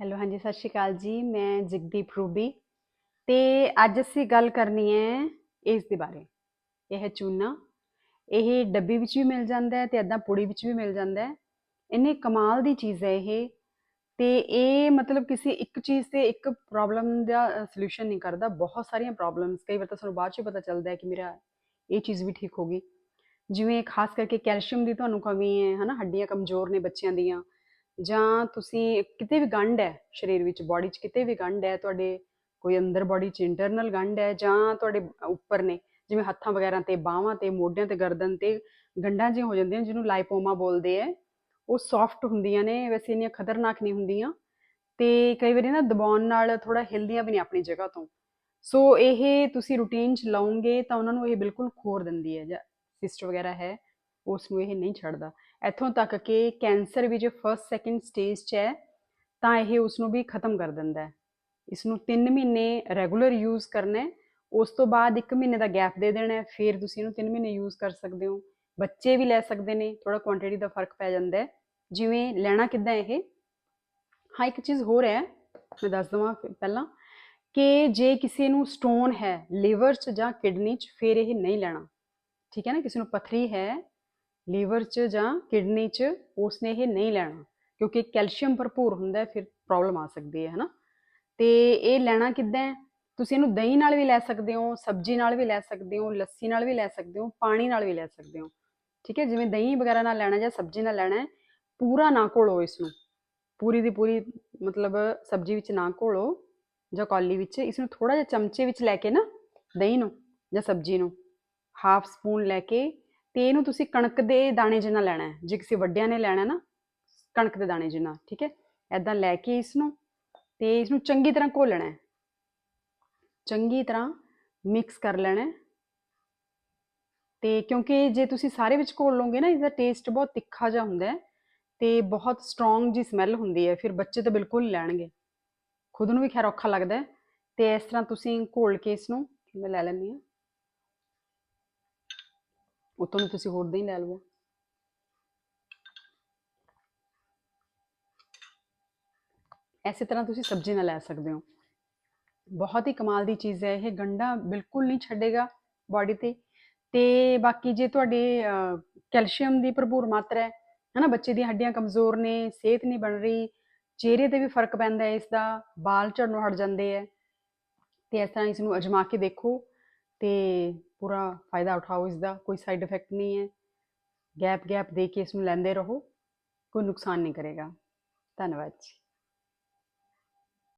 Hello, ਹਾਂਜੀ, ਸਤਿ ਸ਼੍ਰੀ ਅਕਾਲ ਜੀ, ਮੈਂ ਜਗਦੀਪ ਰੂਬੀ ਤੇ ਅੱਜ ਅਸੀਂ ਗੱਲ ਕਰਨੀ ਹੈ ਇਸ ਦੇ ਬਾਰੇ। ਇਹ ਹੈ ਚੂਨਾ। ਇਹ ਡੱਬੀ ਵਿੱਚ ਵੀ ਮਿਲ ਜਾਂਦਾ ਹੈ ਤੇ ਐਦਾਂ ਪੁੜੀ ਵਿੱਚ ਵੀ ਮਿਲ ਜਾਂਦਾ ਹੈ। ਇੰਨੇ ਕਮਾਲ ਦੀ ਚੀਜ਼ ਹੈ ਇਹ ਤੇ ਇਹ ਮਤਲਬ ਕਿਸੇ ਇੱਕ ਚੀਜ਼ ਤੇ ਇੱਕ ਪ੍ਰੋਬਲਮ ਦਾ ਸੋਲੂਸ਼ਨ ਨਹੀਂ ਕਰਦਾ। ਬਹੁਤ ਸਾਰੀਆਂ ਪ੍ਰੋਬਲਮਸ ਕਈ ਵਾਰ ਤਾਂ ਸਾਨੂੰ ਬਾਅਦ ਚ ਪਤਾ ਚੱਲਦਾ ਹੈ ਕਿ ਮੇਰਾ ਇਹ ਚੀਜ਼ ਵੀ ਠੀਕ ਹੋ ਗਈ। ਜਿਵੇਂ ਖਾਸ ਕਰਕੇ ਕੈਲਸ਼ੀਅਮ ਦੀ ਤੁਹਾਨੂੰ ਕਮੀ ਹੈ, ਹਨਾ, ਹੱਡੀਆਂ ਕਮਜ਼ੋਰ ਨੇ ਬੱਚਿਆਂ ਦੀਆਂ। ਜਾਂ ਤੁਸੀਂ ਕਿਤੇ ਵੀ ਗੰਢ ਹੈ ਸਰੀਰ ਵਿੱਚ ਬਾਡੀ 'ਚ ਕਿਤੇ ਵੀ ਗੰਢ ਹੈ, ਤੁਹਾਡੇ ਕੋਈ ਅੰਦਰ ਬਾਡੀ 'ਚ ਇੰਟਰਨਲ ਗੰਢ ਹੈ ਜਾਂ ਤੁਹਾਡੇ ਉੱਪਰ ਨੇ, ਜਿਵੇਂ ਹੱਥਾਂ ਵਗੈਰਾ ਤੇ ਬਾਹਾਂ ਤੇ, ਮੋਢਿਆਂ ਤੇ, ਗਰਦਨ ਤੇ ਗੰਢਾਂ ਜਿਹੀਆਂ ਹੋ ਜਾਂਦੀਆਂ ਜਿਹਨੂੰ ਲਾਈਪੋਮਾ ਬੋਲਦੇ ਆ ਉਹ ਸੌਫਟ ਹੁੰਦੀਆਂ ਨੇ, ਵੈਸੇ ਇੰਨੀਆਂ ਖਤਰਨਾਕ ਨਹੀਂ ਹੁੰਦੀਆਂ ਤੇ ਕਈ ਵਾਰੀ ਨਾ ਦਬਾਉਣ ਨਾਲ ਥੋੜਾ ਹਿਲਦੀਆਂ ਵੀ ਨਹੀਂ ਆਪਣੀ ਜਗ੍ਹਾ ਤੋਂ। ਸੋ ਇਹ ਤੁਸੀਂ ਰੂਟੀਨ 'ਚ ਲਾਉਂਗੇ ਤਾਂ ਉਹਨਾਂ ਨੂੰ ਇਹ ਬਿਲਕੁਲ ਖੋਰ ਦਿੰਦੀ ਹੈ ਜਾਂ ਸਿਸਟ ਵਗੈਰਾ ਹੈ, ਉਸ ਨੂੰ ਇਹ ਨਹੀਂ ਛੱਡਦਾ। ਇੱਥੋਂ ਤੱਕ ਕਿ ਕੈਂਸਰ ਵੀ ਜੇ ਫਰਸਟ ਸੈਕਿੰਡ ਸਟੇਜ 'ਚ ਹੈ, ਤਾਂ ਇਹ ਉਸ ਨੂੰ ਵੀ ਖਤਮ ਕਰ ਦਿੰਦਾ ਹੈ। ਇਸ ਨੂੰ 3 ਮਹੀਨੇ ਰੈਗੂਲਰ ਯੂਜ਼ ਕਰਨਾ ਹੈ, ਉਸ ਤੋਂ ਬਾਅਦ 1 ਮਹੀਨੇ ਦਾ ਗੈਪ ਦੇ ਦੇਣਾ ਹੈ, ਫਿਰ ਤੁਸੀਂ ਇਹਨੂੰ 3 ਮਹੀਨੇ ਯੂਜ਼ ਕਰ ਸਕਦੇ ਹੋ। ਬੱਚੇ ਵੀ ਲੈ ਸਕਦੇ ਨੇ ਥੋੜਾ ਕੁਆਂਟੀਟੀ ਦਾ ਫ਼ਰਕ ਪੈ ਜਾਂਦਾ ਹੈ। ਜਿਵੇਂ ਲੈਣਾ ਕਿੱਦਾਂ ਇਹ? ਹਾਂ, ਇੱਕ ਚੀਜ਼ ਹੋਰ ਹੈ, ਮੈਂ ਦੱਸ ਦਵਾਂ ਪਹਿਲਾਂ ਕਿ ਜੇ ਕਿਸੇ ਨੂੰ ਸਟੋਨ ਹੈ ਲਿਵਰ 'ਚ ਜਾਂ ਕਿਡਨੀ 'ਚ, ਫਿਰ ਇਹ ਨਹੀਂ ਲੈਣਾ। ਠੀਕ ਹੈ ਨਾ? ਕਿਸੇ ਨੂੰ ਪਥਰੀ ਹੈ ਲੀਵਰ 'ਚ ਜਾਂ ਕਿਡਨੀ 'ਚ ਉਸਨੇ ਇਹ ਨਹੀਂ ਲੈਣਾ, ਕਿਉਂਕਿ ਕੈਲਸ਼ੀਅਮ ਭਰਪੂਰ ਹੁੰਦਾ ਫਿਰ ਪ੍ਰੋਬਲਮ ਆ ਸਕਦੀ ਹੈ, ਹਨਾ? ਤੇ ਇਹ ਲੈਣਾ ਕਿੱਦਾਂ ਤੁਸੀਂ ਇਹਨੂੰ ਦਹੀਂ ਨਾਲ ਵੀ ਲੈ ਸਕਦੇ ਹੋ, ਸਬਜ਼ੀ ਨਾਲ ਵੀ ਲੈ ਸਕਦੇ ਹੋ, ਲੱਸੀ ਨਾਲ ਵੀ ਲੈ ਸਕਦੇ ਹੋ, ਪਾਣੀ ਨਾਲ ਵੀ ਲੈ ਸਕਦੇ ਹੋ। ਠੀਕ ਹੈ, ਜਿਵੇਂ ਦਹੀਂ ਵਗੈਰਾ ਨਾਲ ਲੈਣਾ ਜਾਂ ਸਬਜ਼ੀ ਨਾਲ ਲੈਣਾ ਹੈ, ਪੂਰਾ ਨਾ ਘੋਲੋ ਇਸ ਨੂੰ ਪੂਰੀ ਦੀ ਪੂਰੀ ਮਤਲਬ ਸਬਜ਼ੀ ਵਿੱਚ ਨਾ ਘੋਲੋ, ਜਾਂ ਕੌਲੀ ਵਿੱਚ ਇਸ ਨੂੰ ਥੋੜਾ ਜਿਹਾ ਚਮਚੇ ਵਿੱਚ ਲੈ ਕੇ ਨਾ, ਦਹੀਂ ਨੂੰ ਜਾਂ ਸਬਜ਼ੀ ਨੂੰ, ਹਾਫ ਸਪੂਨ ਲੈ ਕੇ ਤੇ ਇਹਨੂੰ ਤੁਸੀਂ ਕਣਕ ਦੇ ਦਾਣੇ ਜਿੰਨਾ ਲੈਣਾ ਹੈ। ਜੇ ਕਿਸੇ ਵੱਡਿਆਂ ਨੇ ਲੈਣਾ ਨਾ, ਕਣਕ ਦੇ ਦਾਣੇ ਜਿੰਨਾ ਠੀਕ ਹੈ? ਐਦਾਂ ਲੈ ਕੇ ਇਸ ਨੂੰ ਤੇ ਇਸ ਨੂੰ ਚੰਗੀ ਤਰ੍ਹਾਂ ਘੋਲਣਾ ਹੈ। ਚੰਗੀ ਤਰ੍ਹਾਂ ਮਿਕਸ ਕਰ ਲੈਣਾ ਹੈ। ਤੇ ਕਿਉਂਕਿ ਜੇ ਤੁਸੀਂ ਸਾਰੇ ਵਿੱਚ ਘੋਲ ਲਓਗੇ ਨਾ, ਇਹਦਾ ਟੇਸਟ ਬਹੁਤ ਤਿੱਖਾ ਜਿਹਾ ਹੁੰਦਾ ਹੈ ਤੇ ਬਹੁਤ ਸਟਰੋਂਗ ਜੀ ਸਮੈਲ ਹੁੰਦੀ ਹੈ। ਫਿਰ ਬੱਚੇ ਤਾਂ ਬਿਲਕੁਲ ਲੈਣਗੇ। ਖੁਦ ਨੂੰ ਵੀ ਖੈਰ ਔਖਾ ਲੱਗਦਾ ਹੈ। ਤੇ ਇਸ ਤਰ੍ਹਾਂ ਤੁਸੀਂ ਘੋਲ ਕੇ ਇਸ ਨੂੰ ਮੈਂ ਲੈ ਲੈਂਦੀ ਹਾਂ। ਉਤੋਂ ਨੂੰ ਤੁਸੀਂ ਹੋਰ ਦਹੀਂ ਲੈ ਲਵੋ। ਐਸੇ ਤਰ੍ਹਾਂ ਤੁਸੀਂ ਸਬਜ਼ੀ ਨਾਲ ਲੈ ਸਕਦੇ ਹੋ। ਬਹੁਤ ਹੀ ਕਮਾਲ ਦੀ ਚੀਜ਼ ਹੈ, ਇਹ ਗੰਡਾ ਬਿਲਕੁਲ ਨਹੀਂ ਛੱਡੇਗਾ ਬਾਡੀ ਤੇ। ਤੇ ਬਾਕੀ ਜੇ ਤੁਹਾਡੇ ਕੈਲਸ਼ੀਅਮ ਦੀ ਭਰਪੂਰ ਮਾਤਰਾ ਹੈ, ਹਨਾ, ਬੱਚੇ ਦੀਆਂ ਹੱਡੀਆਂ ਕਮਜ਼ੋਰ ਨੇ, ਸਿਹਤ ਨਹੀਂ ਬਣ ਰਹੀ, ਚਿਹਰੇ ਤੇ ਵੀ ਫ਼ਰਕ ਪੈਂਦਾ ਹੈ ਇਸ ਦਾ, ਵਾਲ ਝੜਨੋਂ ਹਟ ਜਾਂਦੇ ਹੈ। ਤੇ ਇਸ ਤਰ੍ਹਾਂ ਇਸ ਨੂੰ ਅਜਮਾ ਕੇ ਦੇਖੋ। ਤੇ ਪੂਰਾ ਫਾਇਦਾ ਉਠਾਓ ਇਸ ਦਾ ਕੋਈ ਸਾਈਡ ਇਫੈਕਟ ਨਹੀਂ ਹੈ। ਗੈਪ ਗੈਪ ਦੇ ਕੇ ਇਸ ਨੂੰ ਲੈਂਦੇ ਰਹੋ, ਕੋਈ ਨੁਕਸਾਨ ਨਹੀਂ ਕਰੇਗਾ। ਧੰਨਵਾਦ ਜੀ।